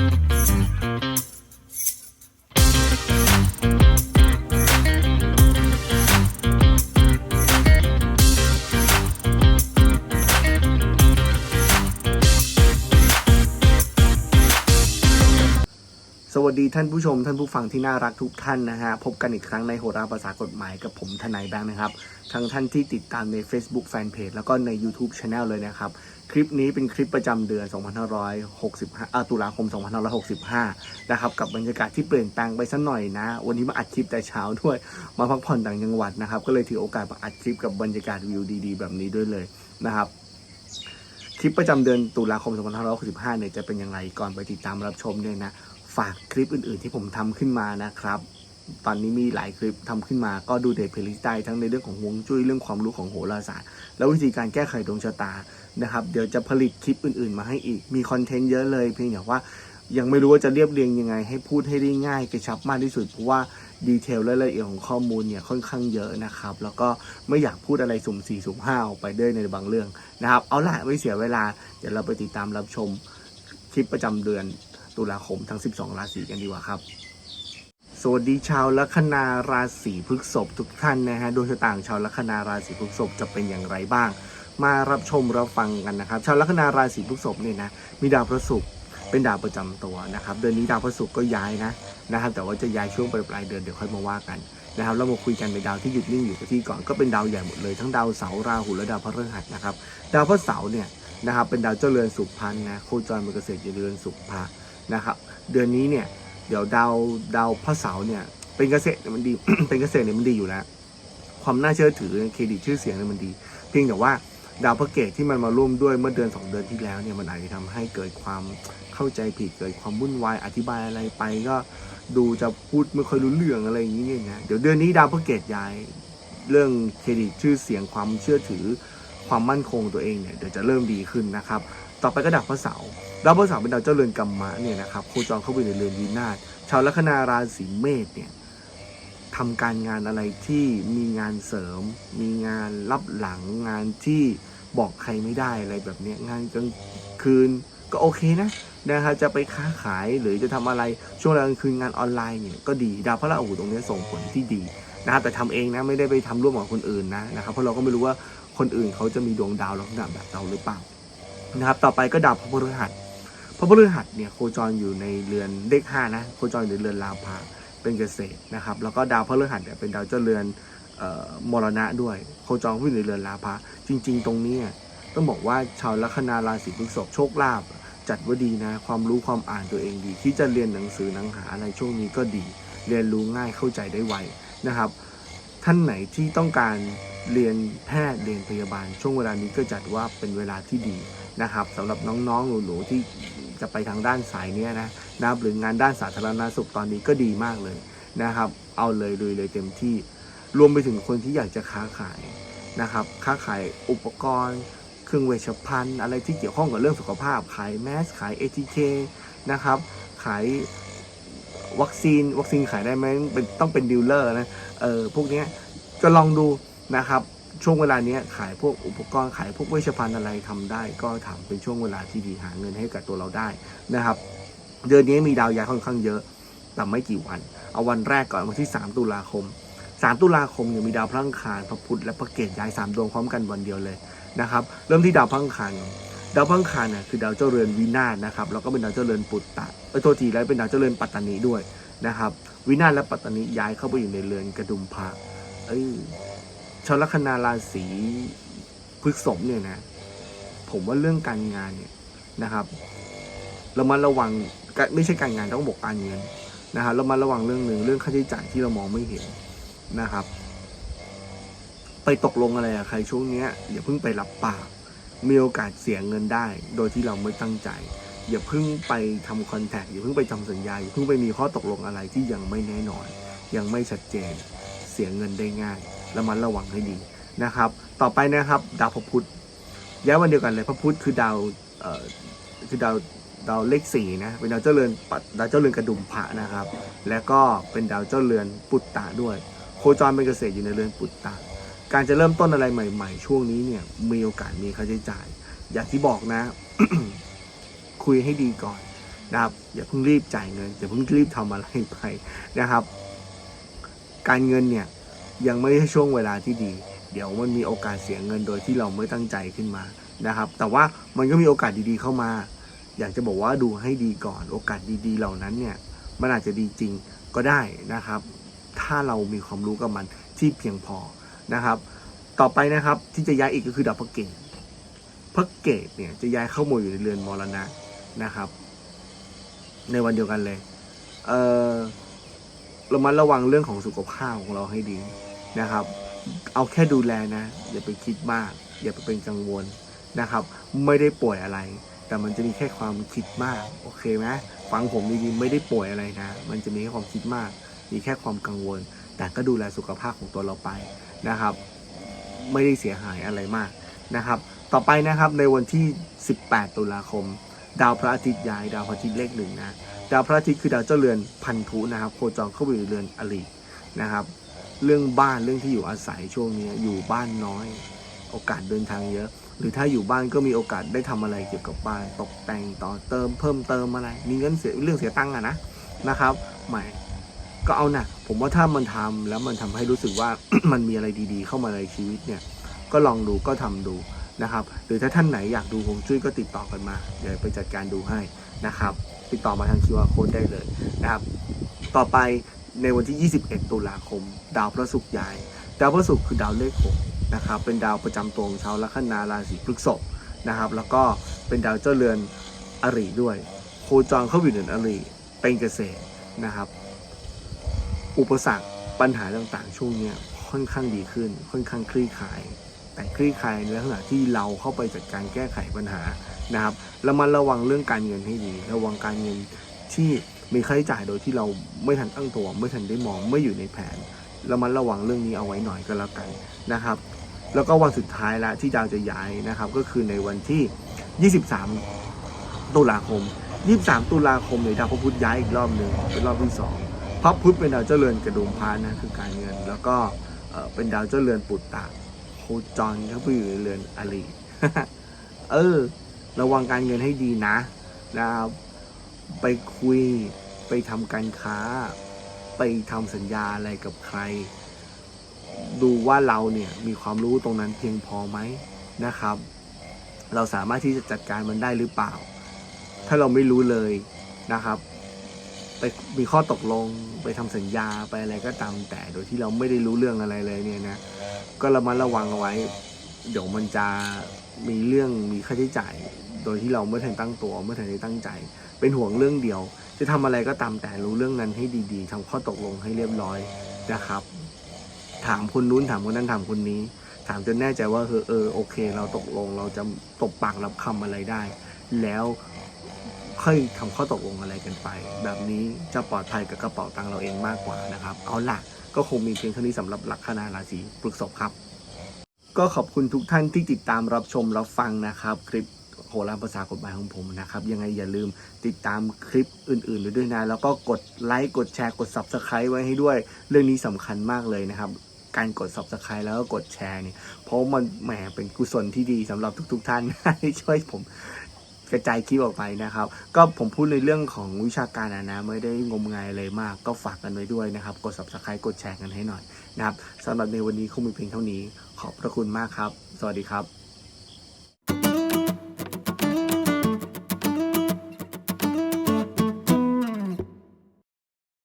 Thank you. ดีท่านผู้ชม ท่านผู้ฟังที่น่ารักทุกท่านนะฮะ พบกันอีกครั้งในโหราภาษากฎหมายกับผมทนายแบงค์นะครับ ทั้งท่านที่ติดตามใน Facebook Fanpage แล้วก็ใน YouTube Channel เลยนะครับ คลิปนี้เป็นคลิปประจำเดือน 2565อ่าตุลาคม 2565 นะครับ กับบรรยากาศที่เปลี่ยนแปลงไปสักหน่อยนะ วันนี้มาอัดคลิปแต่เช้าด้วย มาพักผ่อนต่างจังหวัดนะครับ ก็เลยถือโอกาสมาอัดคลิปกับบรรยากาศวิวดีๆ แบบนี้ด้วยเลยนะครับคลิปประจำเดือนตุลาคม 2565 เนี่ยจะเป็นยังไงก่อนไปติดตามรับชมเนี่ยนะ ฝากคลิปอื่น ๆ ที่ผมทำขึ้นมานะครับ ตอนนี้มีหลายคลิปทำขึ้นมาก็ดูในเพลย์ลิสต์ได้ทั้งในเรื่องของฮวงจุ้ยเรื่องความรู้ของโหราศาสตร์ แล้ววิธีการแก้ไขดวงชะตานะครับ เดี๋ยวจะผลิตคลิปอื่น ๆ มาให้อีกมีคอนเทนต์เยอะเลยเพียงแต่ว่ายังไม่รู้ว่าจะเรียบเรียงยังไง ให้พูดให้ได้ง่ายกระชับมากที่สุดเพราะว่าดีเทลและรายละเอียดของข้อมูลเนี่ยค่อนข้างเยอะนะครับ แล้วก็ไม่อยากพูดอะไรสุ่มสี่สุ่มห้าออกไปด้วยในบางเรื่องนะครับ เอาล่ะไม่เสียเวลา เดี๋ยวเราไปติดตามรับชมคลิปประจำเดือน ตุลาคมทั้ง 12 ราศีกันดีกว่าครับสวัสดีชาวลัคนาราศีพฤษภทุกท่านนะฮะดวงชะตาของชาวลัคนาราศีพฤษภจะเป็นอย่างไรบ้าง มารับชมรับฟังกันนะครับ ชาวลัคนาราศีพฤษภเนี่ยนะมีดาวพระศุกร์เป็นดาวประจำตัวนะครับเดือนนี้ดาวพระศุกร์ก็ย้ายนะนะครับแต่ว่าจะย้ายช่วงปลายปลายเดือนเดี๋ยวค่อยมาว่ากันนะครับเรามาคุยกันในดาวที่หยุดนิ่งอยู่กับที่ก่อนก็เป็นดาวใหญ่หมดเลยทั้งดาวเสาราหูและดาวพฤหัสนะครับดาวพระเสาร์เนี่ยนะครับเป็นดาวเจ้าเรือนสุขพันธ์นะโคจรเป็นเกษตรอยู่ในเรือนสุขภา นะครับ เดือนนี้เนี่ยเดี๋ยวดาวดาวพระเสาร์เนี่ยเป็นเกษตรมันดี เป็นเกษตรเนี่ยมันดีอยู่แล้วความน่าเชื่อถือเครดิตชื่อเสียงเนี่ยมันดี เพียงแต่ว่าดาวพระเกตที่มันมาร่วมด้วยเมื่อเดือนสองเดือนที่แล้วเนี่ยมันอาจจะทำให้เกิดความเข้าใจผิดเกิดความวุ่นวายอธิบายอะไรไปก็ดูจะพูดไม่ค่อยรู้เรื่องอะไรอย่างนี้เนี่ยนะเดี๋ยวเดือนนี้ดาวพระเกตย้ายเรื่องเครดิตชื่อเสียงความเชื่อถือความมั่นคงตัวเองเนี่ยเดี๋ยวจะเริ่มดีขึ้นนะครับ ต่อไปก็ดาวพระเสาร์ดาวพระเสาร์เป็นดาวเจ้าเรือนกรรมะเนี่ยนะครับโคจรเข้าไปในเรือนวินาศชาวลัคนาราศีเมษเนี่ยทำการงานอะไรที่มีงานเสริม มีงานรับหลังงานที่บอกใครไม่ได้อะไรแบบนี้งานกลางคืนก็โอเคนะนะครับจะไปค้าขายหรือจะทำอะไรช่วงกลางคืนงานออนไลน์เนี่ยก็ดีดาวพระราหูตรงนี้ส่งผลที่ดีนะครับแต่ทำเองนะไม่ได้ไปทำร่วมกับคนอื่นนะนะครับเพราะเราก็ไม่รู้ว่าคนอื่นเขาจะมีดวงดาวลักษณะแบบเราหรือเปล่า นะครับ ต่อไปก็ดาวพระพฤหัสพระพฤหัสเนี่ยโคจรอยู่ในเรือนเลขห้านะโคจรอยู่ในเรือนลาภาเป็นเกษตรนะครับ แล้วก็ดาวพระพฤหัสเนี่ยเป็นดาวเจ้าเรือนออมรณะด้วย โคจรอยู่ในเรือนลาภาจริง ๆ ตรงนี้ต้องบอกว่าชาวลัคนาราศีพฤษภโชคลาภจัดว่าดีนะ ความรู้ความอ่านตัวเองดี ที่จะเรียนหนังสือหนังหาอะไรช่วงนี้ก็ดี เรียนรู้ง่ายเข้าใจได้ไวนะครับ ท่านไหนที่ต้องการเรียนแพทย์เรียนพยาบาลช่วงเวลานี้ก็จัดว่าเป็นเวลาที่ดี นะครับสำหรับน้องๆหนูๆที่จะไปทางด้านสายเนี้ยนะนะครับหรืองานด้านสาธารณสุขตอนนี้ก็ดีมากเลยนะครับ เอาเลยเลยเลยเต็มที่รวมไปถึงคนที่อยากจะค้าขายนะครับ ค้าขายอุปกรณ์เครื่องเวชภัณฑ์ อะไรที่เกี่ยวข้องกับเรื่องสุขภาพ ขายแมส ขาย ATK นะครับ ขายวัคซีน วัคซีนขายได้ไหมเป็นต้องเป็นดีลเลอร์นะ เออพวกนี้ยจะลองดูนะครับ ช่วงเวลาเนี้ยขายพวกอุปกรณ์ขายพวกเวชภัณฑ์อะไรทำได้ ก็ทำเป็นช่วงเวลาที่ดีหาเงินให้กับตัวเราได้นะครับ เดือนนี้มีดาวย้ายค่อนข้างเยอะแต่ไม่กี่วัน เอาวันแรกก่อนวันที่ 3 ตุลาคม 3 ตุลาคมเนี่ยมีดาวพระอังคารพระพุธและพระเกตย้าย3ดวงพร้อมกันวันเดียวเลยนะครับ เริ่มที่ดาวพระอังคารดาวพระอังคารเนี่ยคือดาวเจ้าเรือนวินาศนะครับแล้วก็เป็นดาวเจ้าเรือนปุตตะเออโทษทีแล้วเป็นดาวเจ้าเรือนปัตตานีด้วยนะครับ วินาศและปัตตานีย้ายเข้าไปอยู่ในเรือนกระดุมพระเอ้ ชาวลัคนาราศีพฤษภเนี่ยนะ ผมว่าเรื่องการงานเนี่ยนะครับ เรามาระวังไม่ใช่การงานต้องบอกการเงินนะครับเรามาระวังเรื่องหนึ่งเรื่องค่าใช้จ่ายที่เรามองไม่เห็นนะครับ ไปตกลงอะไรกับใครช่วงเนี้ยอย่าเพิ่งไปรับปากมีโอกาสเสียเงินได้ โดยที่เราไม่ตั้งใจ อย่าเพิ่งไปทำคอนแทคอย่าเพิ่งไปทำสัญญาอย่าเพิ่งไปมีข้อตกลงอะไรที่ยังไม่แน่นอน ยังไม่ชัดเจน เสียเงินได้ง่าย ระมัดระวังให้ดีนะครับ ต่อไปนะครับดาวพระพุธย้ายวันเดียวกันเลยพระพุธคือดาวเอ่อคือดาวดาวเลขสี่นะเป็นดาวเจ้าเรือนปัดดาวเจ้าเรือนกระดุมพระนะครับ แล้วก็เป็นดาวเจ้าเรือนปุตตะด้วย โคจรเป็นเกษตรอยู่ในเรือนปุตตะการจะเริ่มต้นอะไรใหม่ ๆ ช่วงนี้เนี่ยมีโอกาสมีค่าใช้จ่าย อย่างที่บอกนะ คุยให้ดีก่อนนะครับ อย่าเพิ่งรีบจ่ายเงินอย่าเพิ่งรีบทำอะไรไปนะครับ การเงินเนี่ย ยังไม่ใช่ช่วงเวลาที่ดี เดี๋ยวมันมีโอกาสเสียเงินโดยที่เราไม่ตั้งใจขึ้นมานะครับ แต่ว่ามันก็มีโอกาสดีๆเข้ามา อยากจะบอกว่าดูให้ดีก่อนโอกาสดีๆ เหล่านั้นเนี่ยมันอาจจะดีจริงก็ได้นะครับ ถ้าเรามีความรู้กับมันที่เพียงพอนะครับ ต่อไปนะครับที่จะย้ายอีกก็คือดาวพระเกตพระเกตเนี่ยจะย้ายเข้ามาอยู่ในเรือนมรณะนะครับ ในวันเดียวกันเลย เออเรามาระวังเรื่องของสุขภาพของเราให้ดี นะครับ เอาแค่ดูแลนะ อย่าไปคิดมาก อย่าไปเป็นกังวลนะครับ ไม่ได้ป่วยอะไร แต่มันจะมีแค่ความคิดมาก โอเคไหมฟังผมดีๆไม่ได้ป่วยอะไรนะ มันจะมีแค่ความคิดมาก มีแค่ความกังวล แต่ก็ดูแลสุขภาพของตัวเราไปนะครับ ไม่ได้เสียหายอะไรมากนะครับ ต่อไปนะครับในวันที่ 18 ตุลาคม ดาวพระอาทิตย์ย้าย ดาวพระอาทิตย์เลขหนึ่งนะดาวพระอาทิตย์คือดาวเจ้าเรือนพันธุนะครับ โคจรเข้าไปอยู่เรือนอรินะครับ เรื่องบ้านเรื่องที่อยู่อาศัยช่วงนี้อยู่บ้านน้อย โอกาสเดินทางเยอะ หรือถ้าอยู่บ้านก็มีโอกาสได้ทำอะไรเกี่ยวกับบ้านตกแต่งต่อเติมเพิ่มเติมอะไร มีเงินเสียเรื่องเสียตังค์อะนะนะครับใหม่ก็เอานะผมว่าถ้ามันทำแล้วมันทำให้รู้สึกว่ามันมีอะไรดีๆ เข้ามาในชีวิตเนี่ยก็ลองดูก็ทำดูนะครับ หรือถ้าท่านไหนอยากดูฮวงจุ้ยก็ติดต่อกันมา เดี๋ยวไปจัดการดูให้นะครับ ติดต่อมาทาง QR code ได้เลยนะครับ ต่อไป ในวันที่ 21 ตุลาคม ดาวพระศุกร์ย้าย ดาวพระศุกร์คือดาวเลข6นะครับ เป็นดาวประจำตัวของชาวลัคนาราศีพฤษภนะครับ แล้วก็เป็นดาวเจ้าเรือนอริด้วย โคจรเข้าอยู่ในอริเป็นเกษตรนะครับ อุปสรรคปัญหาต่างๆ ช่วงนี้ค่อนข้างดีขึ้น ค่อนข้างคลี่คลาย แต่คลี่คลายในลักษณะที่เราเข้าไปจัดการแก้ไขปัญหานะครับแล้วมันระวังเรื่องการเงินให้ดี ระวังการเงินที่ มีค่าใช้จ่ายโดยที่เราไม่ทันตั้งตัว ไม่ทันได้มองไม่อยู่ในแผนแล้วมันระวังเรื่องนี้เอาไว้หน่อยก็แล้วกันนะครับ แล้วก็วันสุดท้ายละที่ดาวจะย้ายนะครับ ก็คือในวันที่ 23 ตุลาคม 23 ตุลาคมเนี่ยดาวพระพุธย้ายอีกรอบหนึ่งเป็นรอบที่สองพระพุธเป็นดาวเจ้าเรือนกระดุมพานะคือการเงิน แล้วก็เป็นดาวเจ้าเรือนปุตตะโคจรเข้าไปอยู่ในเรือนอริเออ ระวังการเงินให้ดีนะนะครับ ไปคุยไปทำการค้า ไปทำสัญญาอะไรกับใคร ดูว่าเราเนี่ยมีความรู้ตรงนั้นเพียงพอไหมนะครับ เราสามารถที่จะจัดการมันได้หรือเปล่า ถ้าเราไม่รู้เลยนะครับ ไปมีข้อตกลงไปทำสัญญาไปอะไรก็ตามแต่โดยที่เราไม่ได้รู้เรื่องอะไรเลยเนี่ยนะก็ระมัดระวังเอาไว้ เดี๋ยวมันจะมีเรื่องมีค่าใช้จ่าย โดยที่เราไม่ทันตั้งตัวไม่ทันได้ตั้งใจ เป็นห่วงเรื่องเดียว จะทำอะไรก็ตามแต่รู้เรื่องนั้นให้ดีๆทำข้อตกลงให้เรียบร้อยนะครับ ถามคนนู้นถามคนนั้นถามคนนี้ ถามจนแน่ใจว่าเออเออโอเค เราตกลงเราจะตบปากรับคำอะไรได้ แล้วค่อยทำข้อตกลงอะไรกันไป แบบนี้จะปลอดภัยกับกระเป๋าตังเราเองมากกว่านะครับ เอาล่ะก็คงมีเพียงเท่านี้สำหรับลัคนาราศีพฤษภครับ ก็ขอบคุณทุกท่านที่ติดตามรับชมรับฟังนะครับ คลิป โหราภาษากฎหมายของผมนะครับ ยังไงอย่าลืมติดตามคลิปอื่นๆด้วยนะ แล้วก็กดไลค์ กดแชร์ กด subscribe ไว้ให้ด้วย เรื่องนี้สำคัญมากเลยนะครับ การกด subscribe แล้วก็กดแชร์เนี่ย เพราะมันแหมเป็นกุศลที่ดีสำหรับทุก ๆ ท่านที่ช่วยผมกระจายคลิปออกไปนะครับ ก็ผมพูดในเรื่องของวิชาการนะนะไม่ได้งมงายอะไรมาก ก็ฝากกันไว้ด้วยนะครับ กด subscribe กดแชร์กันให้หน่อยนะครับสำหรับในวันนี้คงมีเพียงเท่านี้ ขอบพระคุณมากครับ สวัสดีครับ